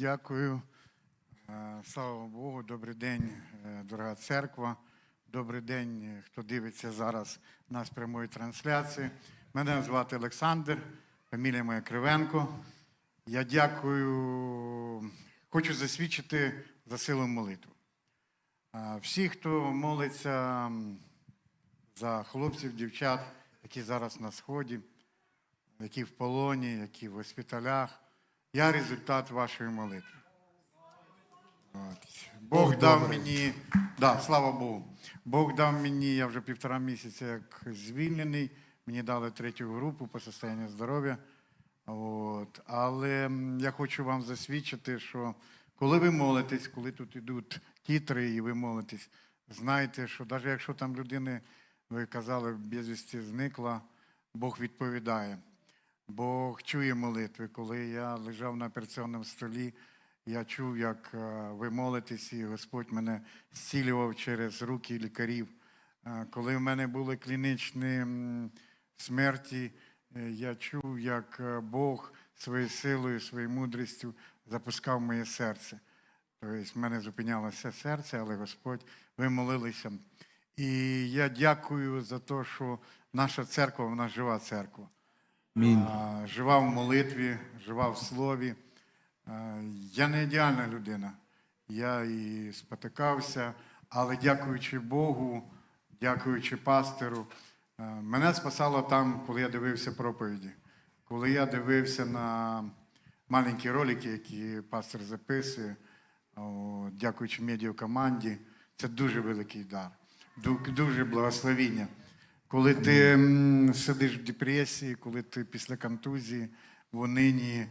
Дякую. Е, Слава Богу, добрий день, е, дорога церква. Добрий день, е, хто дивиться зараз нас прямої трансляції. Мене звати Олександр, фамілія моя Кривенко. Я дякую, хочу засвідчити за силу молитви. Е, Всі, хто молиться за хлопців, дівчат, які зараз на сході, які в полоні, які в госпіталях. Я результат вашої молитви. От. Бог дав мені, да, слава Богу. Бог дав мені, я вже півтора місяця як звільнений. Мені дали третю групу по состоянню здоров'я. От. Але я хочу вам засвідчити, що коли ви молитесь, коли тут йдуть тітри і ви молитесь, знайте, що навіть якщо там людини, ви казали, безвісті зникла, Бог відповідає. Бог чує молитви. Коли я лежав на операційному столі, я чув, як е, ви молитесь, і Господь мене зцілював через руки лікарів. Е, Коли в мене були клінічні смерті, е, я чув, як Бог своєю силою, своєю мудрістю запускав моє серце. Тобто в мене зупинялося серце, але Господь, ви молилися. І я дякую за те, що наша церква, вона жива церква. Амінь. Жива в молитві, жива в слові. Я не ідеальна людина. Я і спотикався, але дякуючи Богу, дякуючи пастору, мене спасало там, коли я дивився проповіді. Коли я дивився на маленькі ролики, які пастор записує, дякуючи медіакоманді, це дуже великий дар, дуже благословіння. Коли ти сидиш в депресії, коли ти після контузії в унинії,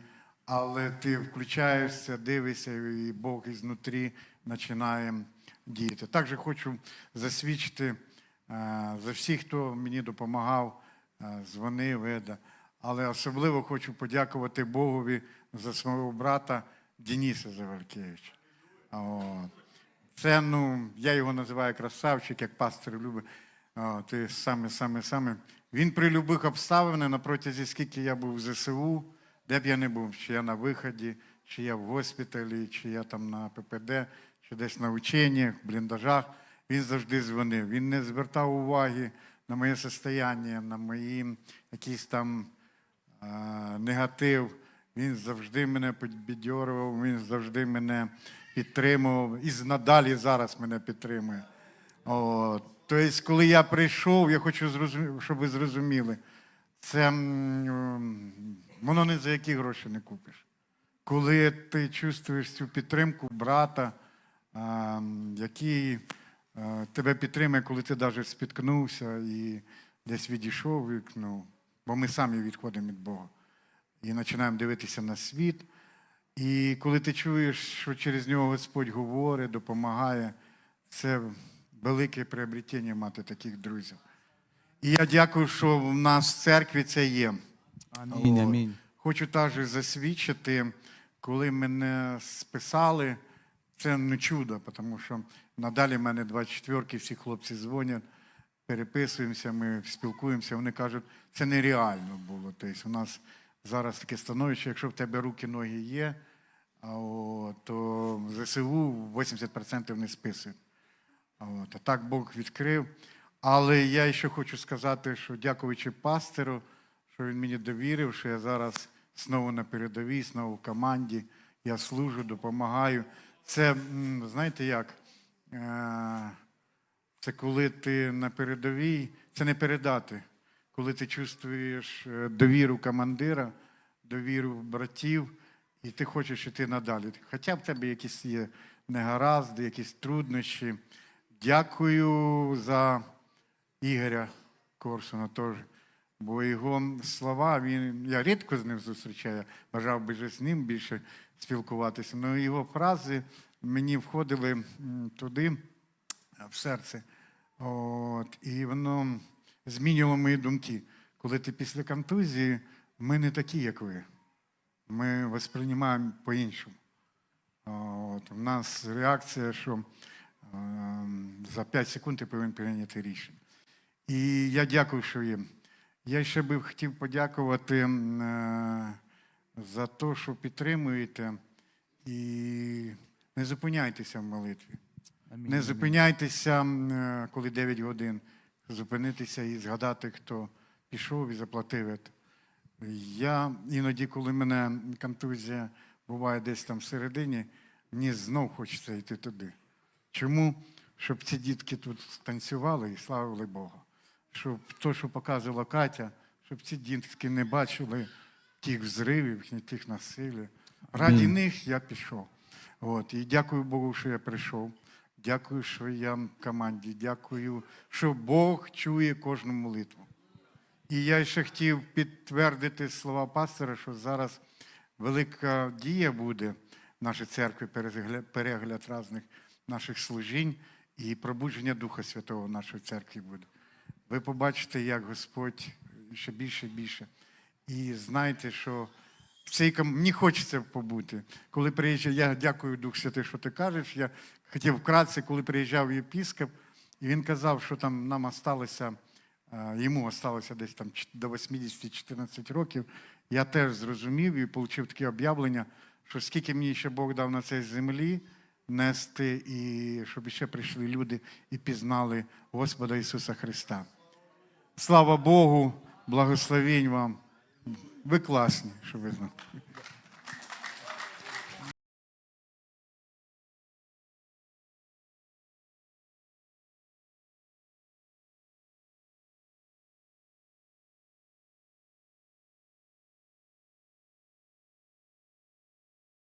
але ти включаєшся, дивишся, і Бог ізнутрі починає діяти. Також хочу засвідчити е, за всіх, хто мені допомагав, е, дзвонив, Еда. Але особливо хочу подякувати Богові за свого брата Дениса Завалькевича. Це, ну, я його називаю красавчик, як пастор любить. Ти саме, саме, саме. Він при будь-яких обставинах на протязі, скільки я був в ЗСУ, де б я не був, чи я на виході, чи я в госпіталі, чи я там на ППД, чи десь на ученнях, в бліндажах, він завжди дзвонив. Він не звертав уваги на моє состояння, на мої якісь там а, негатив. Він завжди мене підбадьорував, він завжди мене підтримував і надалі зараз мене підтримує. Тобто, коли я прийшов, я хочу зрозуміти, щоб ви зрозуміли, це воно не за які гроші не купиш. Коли ти чувствуєш цю підтримку брата, який тебе підтримує, коли ти навіть спіткнувся і десь відійшов, і, ну, бо ми самі відходимо від Бога і починаємо дивитися на світ. І коли ти чуєш, що через нього Господь говорить, допомагає, це велике приобретення мати таких друзів. І я дякую, що в нас в церкві це є. Амінь, амінь. Хочу також засвідчити, коли мене списали, це не чудо, тому що надалі в мене 24-ки, всі хлопці дзвонять, переписуємося, ми спілкуємося, вони кажуть, це нереально було. Тобто у нас зараз таке становище, якщо в тебе руки, ноги є, то ЗСУ 80% не списують. От, а так Бог відкрив. Але я ще хочу сказати, що дякуючи пастору, що він мені довірив, що я зараз знову на передовій, знову в команді, я служу, допомагаю. Це, знаєте як, Е, це коли ти на передовій, це не передати. Коли ти чувствуєш е, довіру командира, довіру братів, і ти хочеш йти надалі. Хоча в тебе якісь є негаразди, якісь труднощі. Дякую за Ігоря Корсуна теж. Бо його слова, він, я рідко з ним зустрічаю, бажав би вже з ним більше спілкуватися. але його фрази мені входили туди, в серце. От, і воно змінювало мої думки. Коли ти після контузії, ми не такі, як ви. Ми восприймаємо по-іншому. У нас реакція, що за 5 секунд ти повинен прийняти рішення. І я дякую, що є. Я ще би хотів подякувати е, за те, що підтримуєте. І не зупиняйтеся в молитві. Амінь. Не зупиняйтеся, е, коли 9 годин. Зупинитися і згадати, хто пішов і заплатив. Я іноді, коли мене контузія буває десь там всередині, мені знов хочеться йти туди. Чому? Щоб ці дітки тут танцювали і славили Бога. Щоб то, що показувала Катя, щоб ці дітки не бачили тих взривів, ні тих насилля. Раді Амінь. них я пішов. От. І дякую Богу, що я прийшов. Дякую, що я в команді. Дякую, що Бог чує кожну молитву. І я ще хотів підтвердити слова пастора, що зараз велика дія буде в нашій церкві, перегляд, перегляд різних наших служінь і пробудження Духа Святого в нашій церкві буде. Ви побачите, як Господь ще більше і більше. І знаєте, що в цій ком... мені хочеться побути. Коли приїжджав, я дякую Дух Святий, що ти кажеш. Я хотів вкратце, коли приїжджав єпіскоп, і він казав, що там нам осталося, е, йому осталося десь там до 80-14 років. Я теж зрозумів і отримав таке об'явлення, що скільки мені ще Бог дав на цій землі нести, і щоб ще прийшли люди і пізнали Господа Ісуса Христа. Слава Богу, благословінь вам. Ви класні, що ви знали.